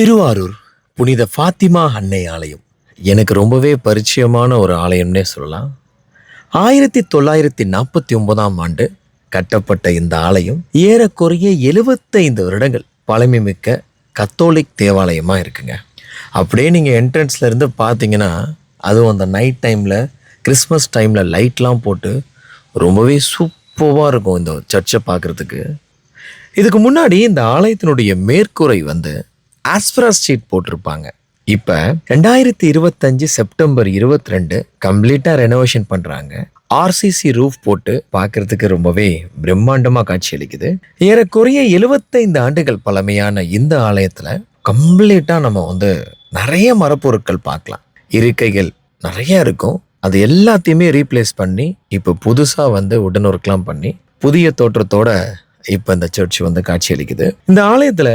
திருவாரூர் புனித ஃபாத்திமா அன்னை ஆலயம். எனக்கு ரொம்பவே பரிச்சயமான ஒரு ஆலயம்னே சொல்லலாம். ஆயிரத்தி தொள்ளாயிரத்தி நாற்பத்தி ஒன்பதாம் ஆண்டு கட்டப்பட்ட இந்த ஆலயம் ஏறக்குறைய எழுபத்தைந்து வருடங்கள் பழமைமிக்க கத்தோலிக் தேவாலயமாக இருக்குங்க. அப்படியே நீங்கள் என்ட்ரன்ஸில் இருந்து பார்த்தீங்கன்னா அதுவும் அந்த நைட் டைமில் கிறிஸ்மஸ் டைமில் லைட்லாம் போட்டு ரொம்பவே சூப்பராக இருக்கும் இந்த சர்ச்சை பார்க்குறதுக்கு. இதுக்கு முன்னாடி இந்த ஆலயத்தினுடைய மேற்கூரை வந்து ஆஸ்பரா ஸ்ட்ரீட் போட்டிருப்பாங்க. இப்போ ரெண்டாயிரத்தி இருபத்தஞ்சு செப்டம்பர் இருபத்தி ரெண்டு கம்ப்ளீட்டாக ரெனோவேஷன் பண்ணுறாங்க ஆர்சிசி ரூஃப் போட்டு பார்க்கறதுக்கு ரொம்பவே பிரம்மாண்டமாக காட்சியளிக்குது ஏறக்குறைய எழுபத்தைந்து ஆண்டுகள் பழமையான இந்த ஆலயத்தில் கம்ப்ளீட்டாக நம்ம வந்து நிறைய மரப்பொருட்கள் பார்க்கலாம். இருக்கைகள் நிறைய இருக்கும். அது எல்லாத்தையுமே ரீப்ளேஸ் பண்ணி இப்போ புதுசாக வந்து உடனொர்க்லாம் பண்ணி புதிய தோற்றத்தோட இப்போ இந்த சர்ச் வந்து காட்சியளிக்குது இந்த ஆலயத்தில்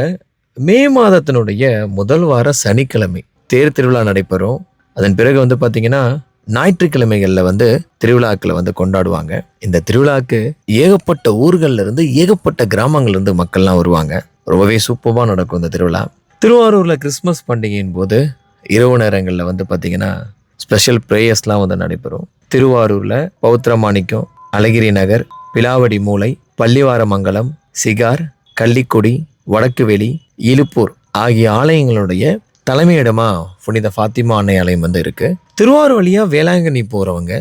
மே மாதத்தினுடைய முதல் வார சனிக்கிழமை தேர் திருவிழா நடைபெறும். அதன் பிறகு வந்து பார்த்தீங்கன்னா ஞாயிற்றுக்கிழமைகளில் வந்து திருவிழாக்களை வந்து கொண்டாடுவாங்க. இந்த திருவிழாக்கு ஏகப்பட்ட ஊர்கள்ல இருந்து ஏகப்பட்ட கிராமங்கள்ல இருந்து மக்கள்லாம் வருவாங்க. ரொம்பவே சூப்பராக நடக்கும் இந்த திருவிழா. திருவாரூரில் கிறிஸ்மஸ் பண்டிகையின் போது இரவு நேரங்களில் வந்து பார்த்தீங்கன்னா ஸ்பெஷல் ப்ரேயர்ஸ்லாம் வந்து நடைபெறும். திருவாரூரில் பௌத்திரமாணிக்கம் அழகிரி நகர் பிலாவடி மூலை பள்ளிவாரமங்கலம் சிகார் கள்ளிக்குடி வடக்குவெளி இலுப்பூர் ஆகிய ஆலயங்களுடைய தலைமையிடமா புனித ஃபாத்திமா அன்னை ஆலயம் வந்து இருக்கு. திருவாரூர் வழியா வேளாங்கண்ணி போறவங்க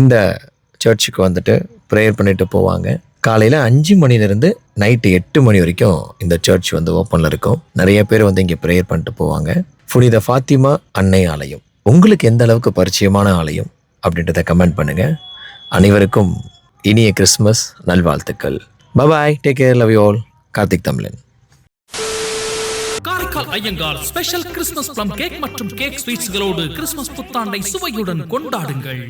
இந்த சர்ச்சுக்கு வந்துட்டு ப்ரேயர் பண்ணிட்டு போவாங்க. காலையில் அஞ்சு மணிலேருந்து நைட்டு எட்டு மணி வரைக்கும் இந்த சர்ச் வந்து ஓப்பனில் இருக்கும். நிறைய பேர் வந்து இங்கே ப்ரேயர் பண்ணிட்டு போவாங்க. புனித ஃபாத்திமா அன்னை ஆலயம். உங்களுக்கு எந்த அளவுக்கு பரிச்சயமான ஆலயம் அப்படின்றத கமெண்ட் பண்ணுங்க. அனைவருக்கும் இனிய கிறிஸ்மஸ் நல்வாழ்த்துக்கள். Bye bye take care love you all Karthik தமிழன். Karaikal Iyengar special Christmas plum cake மற்றும் கேக் ஸ்வீட்ஸ்களோடு கிறிஸ்துமஸ் புத்தாண்டை சுவையுடன் கொண்டாடுங்கள்.